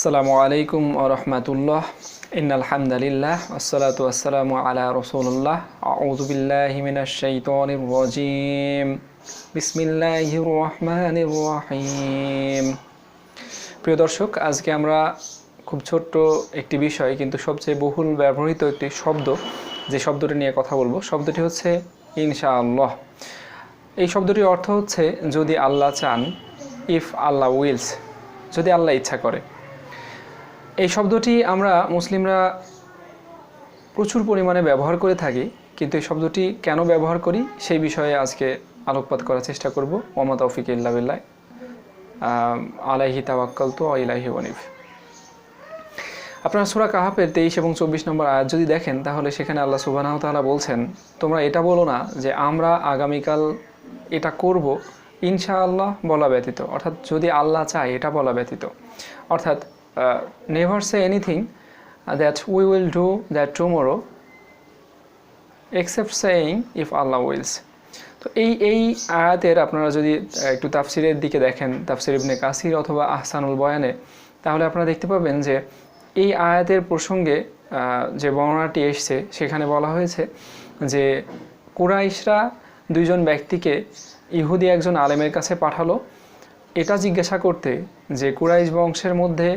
আসসালামু আলাইকুম রহমতুল্লাহ। ইন্নাল হামদালিল্লাহ, আসসালাতু আসসালামু আলা রসুল্লাহ আউযু বিল্লাহি মিনাশ শাইতানির রাজিম। বিসমিল্লাহির রহমানির রহিম। প্রিয় দর্শক, আজকে আমরা খুব ছোট্ট একটি বিষয়, কিন্তু সবচেয়ে বহুল ব্যবহৃত একটি শব্দ, যে শব্দটি নিয়ে কথা বলব, শব্দটি হচ্ছে ইনশাআল্লাহ। এই শব্দটির অর্থ হচ্ছে, যদি আল্লাহ চান ইফ আল্লাহ উইলস যদি আল্লাহ ইচ্ছা করে। এই শব্দটি আমরা মুসলিমরা প্রচুর পরিমাণে ব্যবহার করে থাকি, কিন্তু এই শব্দটি কেন ব্যবহার করি সেই বিষয়ে আজকে আলোকপাত করার চেষ্টা করব। ওমা তৌফিক ইল্লা বিল্লাহ। আলাইহি তাওয়াক্কাল তো ইলাহি ওয়ানিফ আপনারা সুরা কাহাপের তেইশ এবং চব্বিশ নম্বর আয়াত যদি দেখেন, তাহলে সেখানে আল্লাহ সুবাহ তাআলা বলছেন, তোমরা এটা বলো না যে আমরা আগামীকাল এটা করব, ইনশাআল্লাহ বলা ব্যতীত। অর্থাৎ যদি আল্লাহ চায়, এটা বলা ব্যতীত। অর্থাৎ never say anything that we will do that tomorrow except saying if Allah wills তো এই এই আয়াতের আপনারা যদি একটু তাফসিরের দিকে দেখেন, তাফসির ইবনে কাসির অথবা আহসানুল বয়ানে, তাহলে আপনারা দেখতে পাবেন যে এই আয়াতের প্রসঙ্গে যে বর্ণনাটি এসছে, সেখানে বলা হয়েছে যে কুরাইশরা দুইজন ব্যক্তিকে ইহুদি একজন আলেমের কাছে পাঠালো। এটা জিজ্ঞাসা করতে যে কুরাইশ বংশের মধ্যে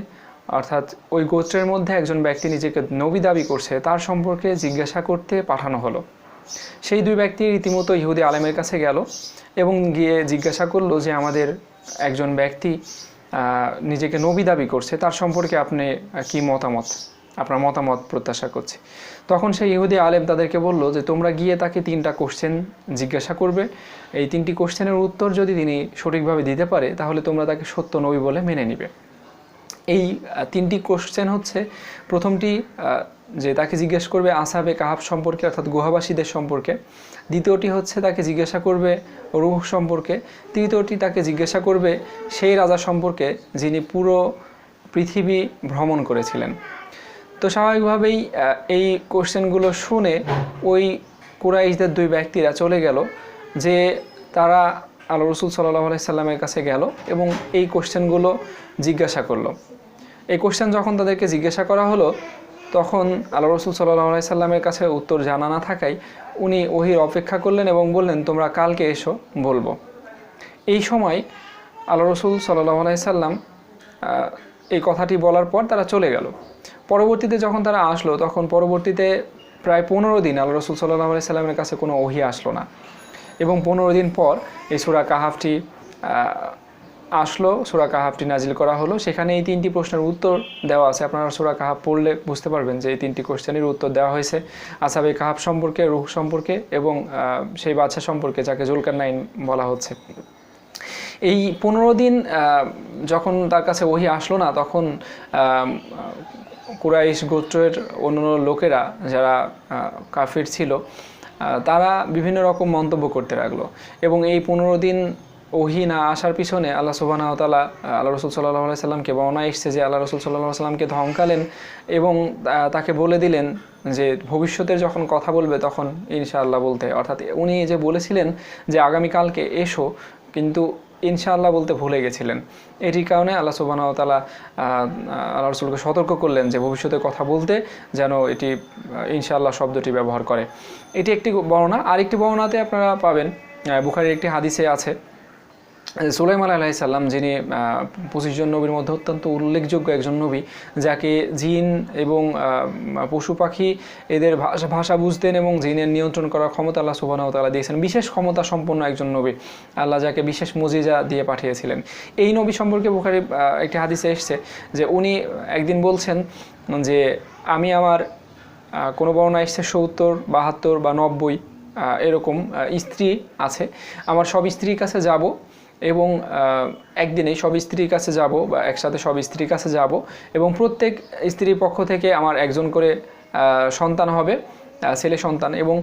অর্থাৎ ওই গোত্রের মধ্যে একজন ব্যক্তি নিজেকে নবী দাবি করছে, তার সম্পর্কে জিজ্ঞাসা করতে পাঠানো হলো। সেই দুই ব্যক্তি রীতিমতো ইহুদি আলেমের কাছে গেল এবং গিয়ে জিজ্ঞাসা করল যে আমাদের একজন ব্যক্তি নিজেকে নবী দাবি করছে, তার সম্পর্কে আপনি কি মতামত? আপনার মতামত প্রত্যাশা করছি। তখন সেই ইহুদি আলেম তাদেরকে বলল যে, তোমরা গিয়ে তাকে তিনটা কোশ্চেন জিজ্ঞাসা করবে। এই তিনটি কোশ্চেনের উত্তর যদি তিনি সঠিকভাবে দিতে পারে, তাহলে তোমরা তাকে সত্য নবী বলে মেনে নিবে। এই তিনটি কোশ্চেন হচ্ছে, প্রথমটি যে তাকে জিজ্ঞেস করবে আসাবে কাহাব সম্পর্কে, অর্থাৎ গুহাবাসীদের সম্পর্কে। দ্বিতীয়টি হচ্ছে তাকে জিজ্ঞাসা করবে রুহ সম্পর্কে। তৃতীয়টি তাকে জিজ্ঞাসা করবে সেই রাজা সম্পর্কে, যিনি পুরো পৃথিবী ভ্রমণ করেছিলেন। তো স্বাভাবিকভাবেই এই কোশ্চেনগুলো শুনে ওই কুরাইশদের দুই ব্যক্তিরা চলে গেল, যে তারা আল্লাহ রসুল সাল্লাহ আলাইসাল্লামের কাছে গেল এবং এই কোশ্চেনগুলো জিজ্ঞাসা করল। এই কোশ্চেন যখন তাদেরকে জিজ্ঞাসা করা হলো, তখন আল্লাহ রসুল সাল্লাহ সাল্লামের কাছে উত্তর জানা না থাকায় উনি ওহির অপেক্ষা করলেন এবং বললেন, তোমরা কালকে এসো বলব। এই সময় আল্লাহ রসুল সাল্লাহ সাল্লাম এই কথাটি বলার পর তারা চলে গেল। পরবর্তীতে যখন তারা আসলো, তখন পরবর্তীতে প্রায় পনেরো দিন আল্লাহ রসুল সাল্লাহ সাল্লামের কাছে কোনো ওহি আসলো না। এবং পনেরো দিন পর এই সুরা কাহাফটি আসলো, সুরা কাহাবটি নাজিল করা হলো। সেখানে এই তিনটি প্রশ্নের উত্তর দেওয়া আছে। আপনারা সুরা কাহাব পড়লে বুঝতে পারবেন যে এই তিনটি কোশ্চেনের উত্তর দেওয়া হয়েছে। আসাবে কাহাব সম্পর্কে, রুহ সম্পর্কে এবং সেই বাচ্চা সম্পর্কে, যাকে জুলকার নাইন বলা হচ্ছে। এই পনেরো দিন যখন তার কাছে ওহি আসলো না, তখন কুরাইশ গোত্রের অন্য লোকেরা যারা কাফির ছিল তারা বিভিন্ন রকম মন্তব্য করতে লাগল। এবং এই পনেরো দিন ওহি না আসার পিছনে আল্লাহ সুবাহ তালা আল্লাহ রসুল সাল্লাহ সাল্লামকে বর্ণনা এসছে যে আল্লাহ রসুল সাল্লাহ সাল্লামকে ধমকালেন এবং তাকে বলে দিলেন যে ভবিষ্যতের যখন কথা বলবে তখন ইনশাআল্লাহ বলতে, অর্থাৎ উনি যে বলেছিলেন যে আগামীকালকে এসো, কিন্তু ইনশাআল্লাহ বলতে ভুলে গেছিলেন। এটির কারণে আল্লাহ সুবাহ তালা আল্লাহ রসুলকে সতর্ক করলেন যে ভবিষ্যতে কথা বলতে যেন এটি ইনশাআল্লাহ শব্দটি ব্যবহার করে। এটি একটি বর্ণনা, আরেকটি বর্ণনাতে আপনারা পাবেন বুখারির একটি হাদিসে আছে সুলাইমান আলাহি সাল্লাম যিনি পঁচিশ জন নবীর মধ্যে অত্যন্ত উল্লেখযোগ্য একজন নবী, যাকে জিন এবং পশু পাখি এদের ভাষা ভাষা বুঝতেন এবং জিনের নিয়ন্ত্রণ করার ক্ষমতা আল্লাহ সুবাহ তালা দিয়েছেন। বিশেষ ক্ষমতা সম্পন্ন একজন নবী আল্লাহ যাকে বিশেষ মজিজা দিয়ে পাঠিয়েছিলেন। এই নবী সম্পর্কে বুখারি একটি হাদিসে এসছে যে উনি একদিন বলছেন যে, আমি আমার কোনো বর্ণনা এসছে সত্তর, বাহাত্তর বা নব্বই এরকম স্ত্রী আছে। আমার সব স্ত্রীর কাছে যাব এবং আহ, একদিনেই সব স্ত্রীর কাছে যাব বা একসাথে সব স্ত্রীর কাছে যাব এবং প্রত্যেক স্ত্রীর পক্ষ থেকে আমার একজন করে সন্তান হবে ছেলে সন্তান এবং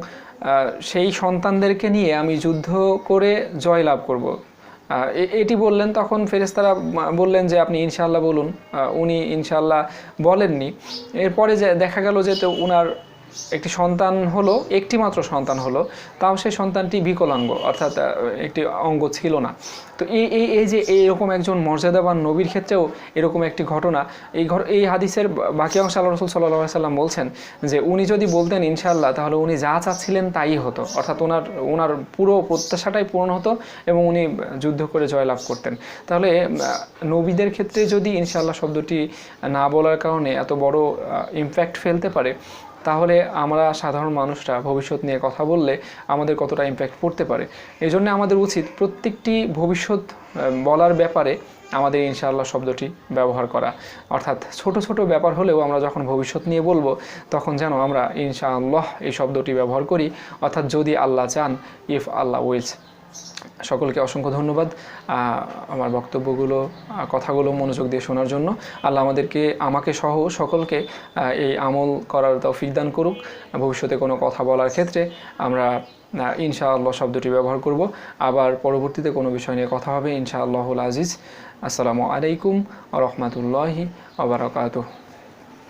সেই সন্তানদেরকে নিয়ে আমি যুদ্ধ করে জয় লাভ করব। এটি বললেন তখন ফেরেস্তারা বললেন যে আপনি ইনশাল্লাহ বলুন। উনি ইনশাল্লাহ বলেননি। এরপরে যে দেখা গেল যে তো উনার একটি সন্তান হলো একটি মাত্র সন্তান হলো, তাও সেই সন্তানটি বিকলাঙ্গ, অর্থাৎ একটি অঙ্গ ছিল না। তো এই এই এই যে এইরকম একজন মর্যাদাবান নবীর ক্ষেত্রেও এরকম একটি ঘটনা, এই ঘর এই হাদিসের বাকি অংশ আল্লাহ রসুল সাল্লাহ সাল্লাম বলছেন যে, উনি যদি বলতেন, ইনশাআল্লাহ, তাহলে উনি যা চাচ্ছিলেন তাই হতো। অর্থাৎ ওনার ওনার পুরো প্রত্যাশাটাই পূরণ হতো এবং উনি যুদ্ধ করে জয়লাভ করতেন। তাহলে নবীদের ক্ষেত্রে যদি ইনশাআল্লাহ শব্দটি না বলার কারণে এত বড় ইমপ্যাক্ট ফেলতে পারে তাহলে আমরা সাধারণ মানুষরা ভবিষ্যৎ নিয়ে কথা বললে আমাদের কতটা ইমপ্যাক্ট পড়তে পারে। এই জন্য আমাদের উচিত প্রত্যেকটি ভবিষ্যৎ বলার ব্যাপারে আমাদের ইনশাআল্লাহ শব্দটি ব্যবহার করা। অর্থাৎ ছোট ছোট ব্যাপার হলেও আমরা যখন ভবিষ্যৎ নিয়ে বলব, তখন যেন আমরা ইনশাআল্লাহ এই শব্দটি ব্যবহার করি। অর্থাৎ যদি আল্লাহ চান ইফ আল্লাহ উইলস সকলকে অসংখ্য ধন্যবাদ আমার বক্তব্যগুলো কথাগুলো মনোযোগ দিয়ে শোনার জন্য। আল্লাহ আমাদেরকে, আমাকে সহ সকলকে এই আমল করার তৌফিক দান করুক। ভবিষ্যতে কোনো কথা বলার ক্ষেত্রে আমরা ইনশাআল্লাহ শব্দটি ব্যবহার করব। আবার পরবর্তীতে কোনো বিষয় নিয়ে কথা হবে, ইনশাআল্লাহুল আজিজ। আসসালামু আলাইকুম রহমতুল্লাহি আবরাকাতুহ